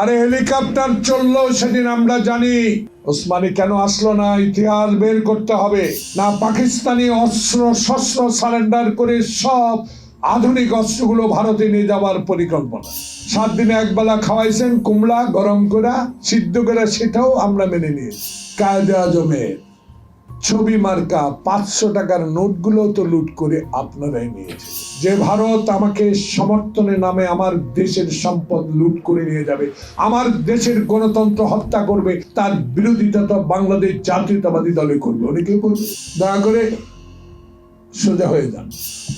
আরে হেলিকপ্টার চলল সেদিন আমরা জানি। ওসমানী কেন আসলো না, ইতিহাস বের করতে হবে। না পাকিস্তানি অস্ত্র, শস্ত্র সারেন্ডার করে সব আধুনিক অস্ত্রগুলো ভারতে নিয়ে যাওয়ার পরিকল্পনা। সাত দিনে একবেলা খাওয়াইছেন কুমড়া গরম করে সিদ্ধ করে সেটাও আমরা মেনে নিয়েছি। কায়দে আজমের, ছবি মার্কা পাঁচশো টাকার নোটগুলো তো লুট করে আপনারাই নিয়েছে যে ভারত আমাকে সমর্থনের নামে আমার দেশের সম্পদ লুট করে নিয়ে যাবে, আমার দেশের গণতন্ত্র হত্যা করবে, তার বিরোধিতা তো বাংলাদেশ জাতীয়তাবাদী দলে করবে। অনেকে দয়া করে সোজা হয়ে যান।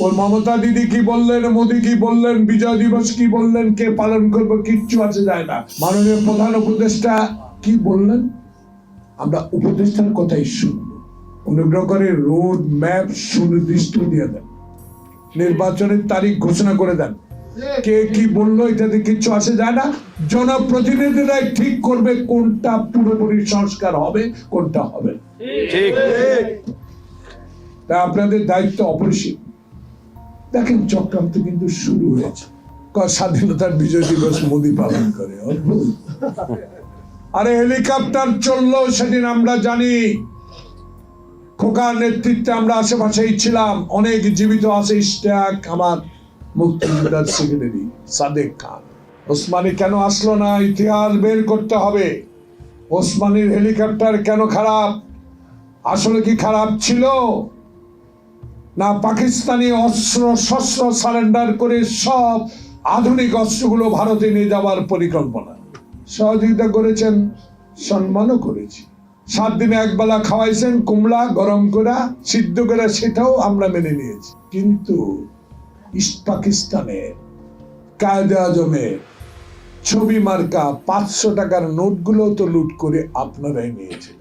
ওর মমতা দিদি কি বললেন, মোদি কি বললেন, বিজয় দিবস কি বললেন, কে পালন করবে, কিচ্ছু আছে যায় না। মাননীয় প্রধান উপদেষ্টা কি বললেন? আমরা উপদেষ্টার কথাই শুনব। অনুগ্রহ করে রোড ম্যাপ সুনির্দিষ্ট দিয়ে দেন। নির্বাচনের তারিখ ঘোষণা করে দেন। কে কি বলল এটাতে কিচ্ছু আসে যায় না। জনপ্রতিনিধিরাই ঠিক করবে কোনটা পুরোপুরি সংস্কার হবে কোনটা হবে ঠিক। তা আপনাদের দায়িত্ব অপরিসীম। দেখেন চক্রান্ত কিন্তু শুরু হয়েছে। স্বাধীনতার বিজয় দিবস মোদী পালন করে অদ্ভুত। আরে হেলিকপ্টার চলল সেদিন আমরা জানি খোকার নেতৃত্বে আমরা আশেপাশেই ছিলাম। অনেক জীবিত আছে ইস্টাক আমার মুক্তিযোদ্ধার সেক্রেটারি সাদেক খান। ওসমানী কেন আসলো না? ইতিহাস বের করতে হবে। ওসমানীর হেলিকপ্টার কেন খারাপ? আসলে কি খারাপ ছিল? না, পাকিস্তানি অস্ত্র শস্ত্র সারেন্ডার করে সব আধুনিক অস্ত্রগুলো ভারতে নিয়ে যাওয়ার পরিকল্পনা। সহযোগিতা করেছেন, সম্মানও করেছি। সাত দিনে একবেলা খাওয়াইছেন, কুমড়া গরম করে সিদ্ধ করে সেটাও আমরা মেনে নিয়েছি। কিন্তু ইস্ট পাকিস্তানে কায়দে আজমের ছবি মার্কা পাঁচশো টাকার নোটগুলো তো লুট করে আপনারাই নিয়েছেন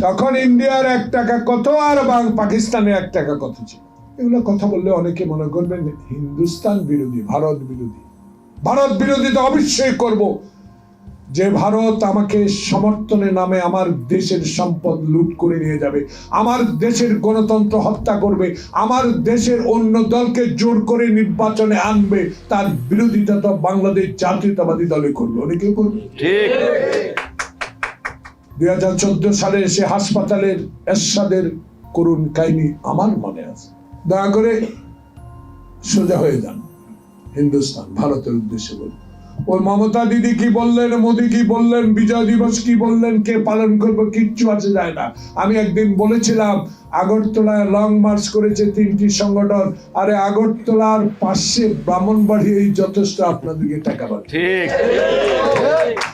তখন ইন্ডিয়ার এক টাকা কত আর পাকিস্তানের এক টাকা কত ছিল? এগুলো কথা বললে অনেকে মনে করবেন, হিন্দুস্তান বিরোধী, ভারত বিরোধী। ভারত বিরোধী তো অবশ্যই করব। যে ভারত আমাকে সমর্থনের নামে আমার দেশের সম্পদ লুট করে নিয়ে যাবে আমার দেশের গণতন্ত্র হত্যা করবে আমার দেশের অন্য দলকে জোর করে নির্বাচনে আনবে তার বিরোধিতা তো বাংলাদেশ জাতীয়তাবাদী দলে করবে অনেকে করবে? দুই হাজার চোদ্দ সালে সে হাসপাতালের এরশাদের করুণ কাহিনী আমার মনে আছে। দয়া করে সোজা হয়ে যান হিন্দুস্তান ভারতের উদ্দেশ্যে বলি। ওই মমতা দিদি কি বললেন মোদি কি বললেন বিজয় দিবস কি বললেন কে পালন করবে কিচ্ছু আছে যায় না। আমি একদিন বলেছিলাম আগরতলায় লং মার্চ করেছে তিনটি সংগঠন আরে আগরতলার পাশে ব্রাহ্মণবাড়ি এই যথেষ্ট আপনাদেরকে টাকা পাঠিয়ে ঠিক।